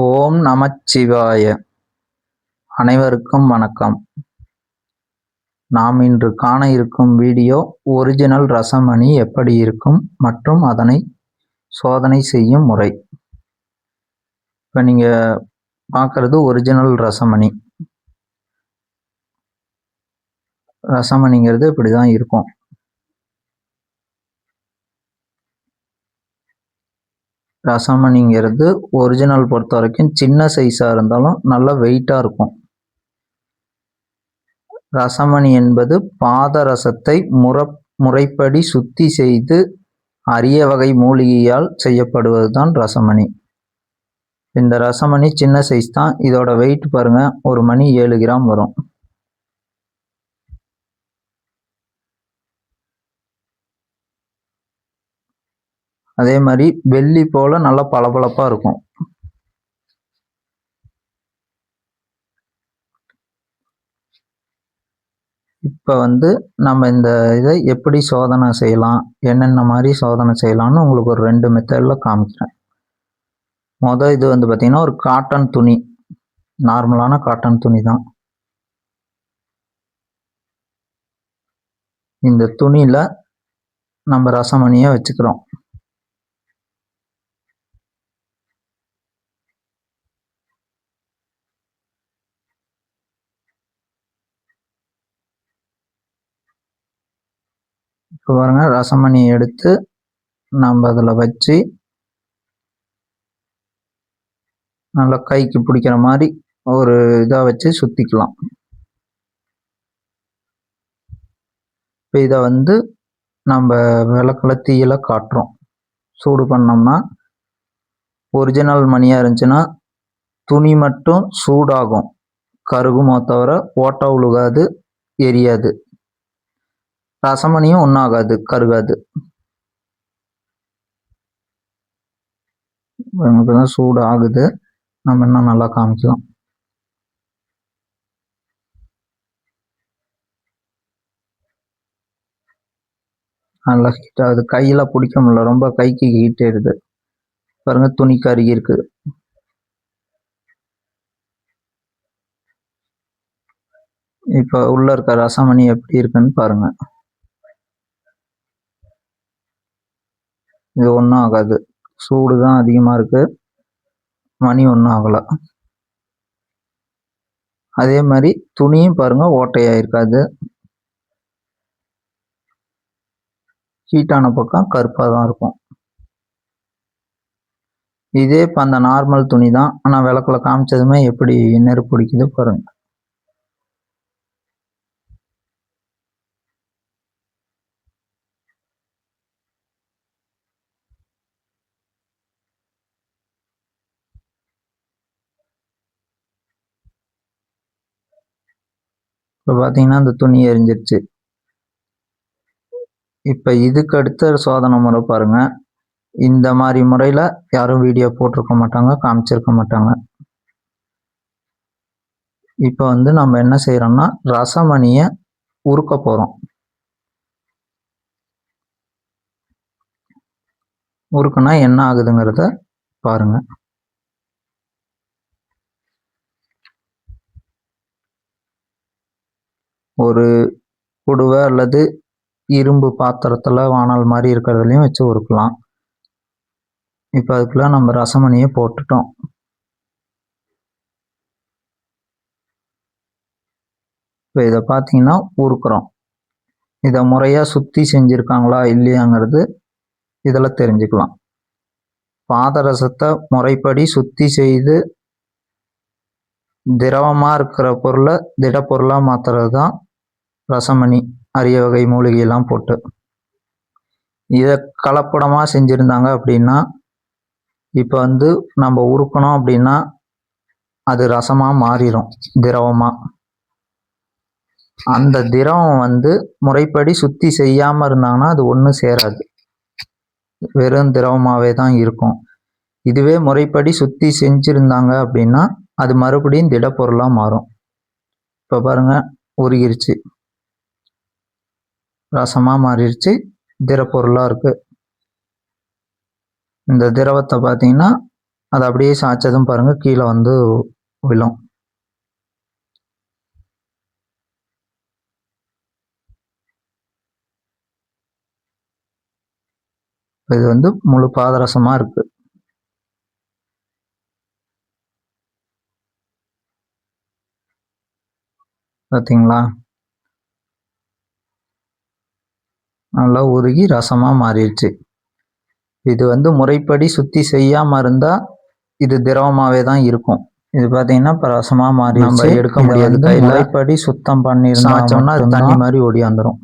ஓம் நமச்சிவாய. அனைவருக்கும் வணக்கம். நாம் இன்று காண இருக்கும் வீடியோ ஒரிஜினல் ரசமணி எப்படி இருக்கும் மற்றும் அதனை சோதனை செய்யும் முறை. இப்போ நீங்கள் பார்க்குறது ஒரிஜினல் ரசமணி. ரசமணிங்கிறது இப்படி தான் இருக்கும். ரசமணிங்கிறது ஒரிஜினல் பொறுத்த வரைக்கும் சின்ன சைஸாக இருந்தாலும் நல்ல வெயிட்டாக இருக்கும். ரசமணி என்பது பாதரசத்தை முற முறைப்படி சுத்தி செய்து அரிய வகை மூலிகையால் செய்யப்படுவது தான் ரசமணி. இந்த ரசமணி சின்ன சைஸ் தான். இதோட வெயிட் பாருங்க ஒரு மணி ஏழு கிராம் வரும். அதே மாதிரி வெள்ளி போல் நல்லா பளபளப்பாக இருக்கும். இப்போ வந்து நம்ம இந்த இதை எப்படி சோதனை செய்யலாம் என்னென்ன மாதிரி சோதனை செய்யலாம்னு உங்களுக்கு ஒரு ரெண்டு மெத்தடில் காமிக்கிறேன். மொதல் இது வந்து பார்த்திங்கன்னா ஒரு காட்டன் துணி நார்மலான காட்டன் துணி தான். இந்த துணியில் நம்ம ரசமணியை வச்சுக்கிறோம். இப்போ பாருங்கள் ரசமணி எடுத்து நம்ம அதில் வச்சு நல்லா கைக்கு பிடிக்கிற மாதிரி ஒரு இதாக வச்சு சுற்றிக்கலாம் இப்போ இதை வந்து நம்ம விளக்கில் தீயில காட்டுறோம். சூடு பண்ணோம்னா ஒரிஜினல் மணியாக இருந்துச்சுன்னா துணி மட்டும் சூடாகும். கருகுமோ தவிர ஓட்டை உழுகாது எரியாது. ரசமணியும் ஒன்றாகாது கருகாது. நமக்கு தான் சூடு ஆகுது. நம்ம இன்னும் நல்லா காமிக்கலாம். நல்லா ஹீட் ஆகுது. கையில் பிடிக்க முடியல. ரொம்ப கைக்கு ஹீட் ஆயிடுது பாருங்க துணி கருகி இருக்கு. இப்போ உள்ள இருக்க ரசமணி எப்படி இருக்குன்னு பாருங்க. இது ஒன்றும் ஆகாது. சூடு தான் அதிகமாக இருக்குது மணி ஒன்றும் ஆகலை. அதே மாதிரி துணியும் பாருங்கள் ஓட்டையாக இருக்காது ஹீட்டான பக்கம் கருப்பாக தான் இருக்கும். இதே இப்போ அந்த நார்மல் துணி தான் ஆனால் விளக்குல காமிச்சதுமே எப்படி நெருப்பு பிடிக்குது பாருங்கள் இப்போ பார்த்தீங்கன்னா அந்த துணி எரிஞ்சிருச்சு. இப்போ இதுக்கு அடுத்த சோதனை முறை பாருங்க. இந்த மாதிரி முறையில் யாரும் வீடியோ போட்டிருக்க மாட்டாங்க காமிச்சிருக்க மாட்டாங்க. இப்போ வந்து நம்ம என்ன செய்கிறோம்னா ரசமணியை உருக்க போகிறோம் உருக்குனா என்ன ஆகுதுங்கிறத பாருங்க. ஒரு குடுவை அல்லது இரும்பு பாத்திரத்தில் வானல் மாதிரி இருக்கிறதுலையும் வச்சு உருக்கலாம். இப்போ அதுக்குள்ள நம்ம ரசமணியை போட்டுட்டோம். இப்போ இதை பார்த்தீங்கன்னா உருக்குறோம். இதை முறையாக சுற்றி செஞ்சுருக்காங்களா இல்லையாங்கிறது இதில் தெரிஞ்சுக்கலாம். பாதரசத்தை முறைப்படி சுத்தி செய்து திரவமாக இருக்கிற பொருளை திடப்பொருளாக மாற்றுறது தான் ரசமணி அரிய வகை மூலிகையெல்லாம் போட்டு. இதை கலப்படமாக செஞ்சுருந்தாங்க அப்படின்னா இப்போ வந்து நம்ம உருக்கணும் அப்படின்னா அது ரசமாக மாறிடும் திரவமாக அந்த திரவம் வந்து முறைப்படி சுத்தி செய்யாமல் இருந்தாங்கன்னா அது ஒன்றும் சேராது. வெறும் திரவமாகவே தான் இருக்கும். இதுவே முறைப்படி சுத்தி செஞ்சுருந்தாங்க அப்படின்னா அது மறுபடியும் திடப்பொருளாக மாறும். இப்போ பாருங்க உருகிருச்சு. ரசமாக மாறிடுச்சு திடப்பொருளாக இருக்குது இந்த திரவத்தை பார்த்தீங்கன்னா அது அப்படியே சாய்ச்சதும் பாருங்க கீழே வந்து விழும். இது வந்து முழு பாதரசமாக இருக்கு. பார்த்தீங்களா? நல்லா உருகி ரசமா மாறிடுச்சு. இது வந்து முறைப்படி சுத்தி செய்யாம இருந்தா இது திரவமாவே தான் இருக்கும். இது பார்த்தீங்கன்னா இப்போ ரசமா மாறி நம்ம எடுக்க முடியாது முறைப்படி சுத்தம் பண்ணி சாச்சோம்னா அது தண்ணி மாதிரி ஓடியாந்துரும்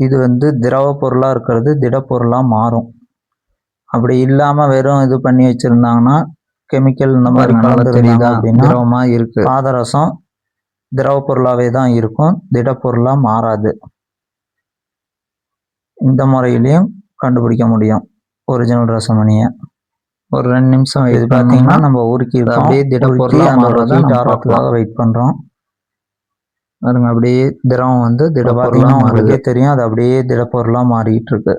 இது வந்து திரவ பொருளா இருக்கிறது திட பொருளா மாறும். அப்படி இல்லாம வெறும் இது பண்ணி வச்சிருந்தாங்கன்னா கெமிக்கல் இந்த மாதிரி கலந்து தெரியுதா அப்படின்னா திரவமா இருக்கு. பாதரசம் திரவ பொருளாவே தான் இருக்கும். திட பொருளா மாறாது. இந்த முறையிலையும் கண்டுபிடிக்க முடியும். ஒரிஜினல் ரசமணியை ஒரு ரெண்டு நிமிஷம் இது பார்த்தீங்கன்னா நம்ம உருக்கி அப்படியே திட பொருளா மாறதான் வெயிட் பண்றோம். பாருங்க அப்படியே திரவம் வந்து திட பொருளா உங்களுக்கே தெரியும் அது அப்படியே திட பொருளா மாறிட்டு இருக்கு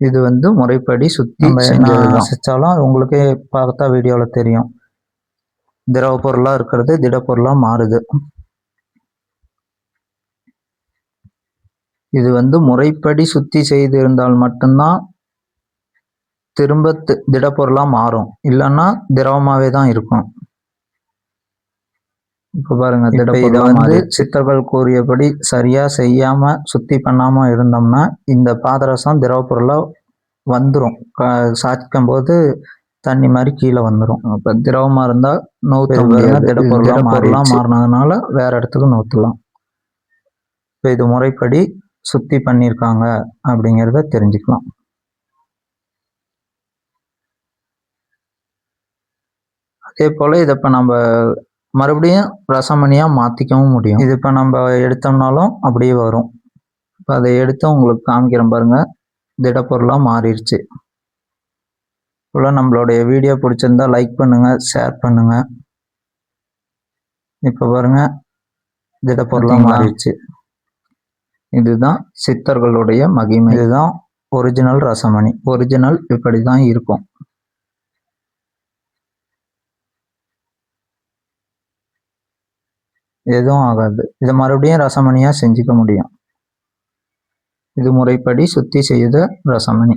இது வந்து முறைப்படி சுத்தி செஞ்சாலும் உங்களுக்கே பார்த்தா வீடியோவில் தெரியும். திரவ பொருளாக இருக்கிறது திட பொருளாக மாறுது. இது வந்து முறைப்படி சுத்தி செய்து இருந்தால் மட்டும்தான் திரும்ப திடப்பொருளாக மாறும். இல்லைன்னா திரவமாகவே தான் இருக்கும். இப்போ பாருங்க இதை வந்து சித்தர்கள் கூறியபடி சரியா செய்யாம சுத்தி பண்ணாம இருந்தோம்னா இந்த பாதரசம் திரவ பொருளா வந்துடும் சாய்க்கும் போது தண்ணி மாதிரி கீழே வந்துடும் இப்போ திரவமா இருந்தா நூற்று திடப்பொருளா மாறலாம் மாறினதுனால வேற இடத்துக்கு நூற்றலாம் இப்போ இது முறைப்படி சுத்தி பண்ணியிருக்காங்க அப்படிங்கிறத தெரிஞ்சுக்கலாம். அதே போல் இதை இப்போ நம்ம மறுபடியும் ரசமணியாக மாற்றிக்கவும் முடியும். இது இப்போ நம்ம எடுத்தோம்னாலும் அப்படியே வரும். இப்போ அதை எடுத்து உங்களுக்கு காமிக்கிறேன் பாருங்கள் திடப்பொருளாக மாறிடுச்சு. இப்போ நம்மளுடைய வீடியோ பிடிச்சிருந்தா லைக் பண்ணுங்கள் ஷேர் பண்ணுங்கள் இப்போ பாருங்கள் திடப்பொருளாக மாறிடுச்சு. இதுதான் சித்தர்களுடைய மகிமை. இதுதான் ஒரிஜினல் ரசமணி. ஒரிஜினல் இப்படி தான் இருக்கும். எதுவும் ஆகாது. இதை மறுபடியும் ரசமணியாக செஞ்சுக்க முடியும். இது முறைப்படி சுத்தி செய்த ரசமணி.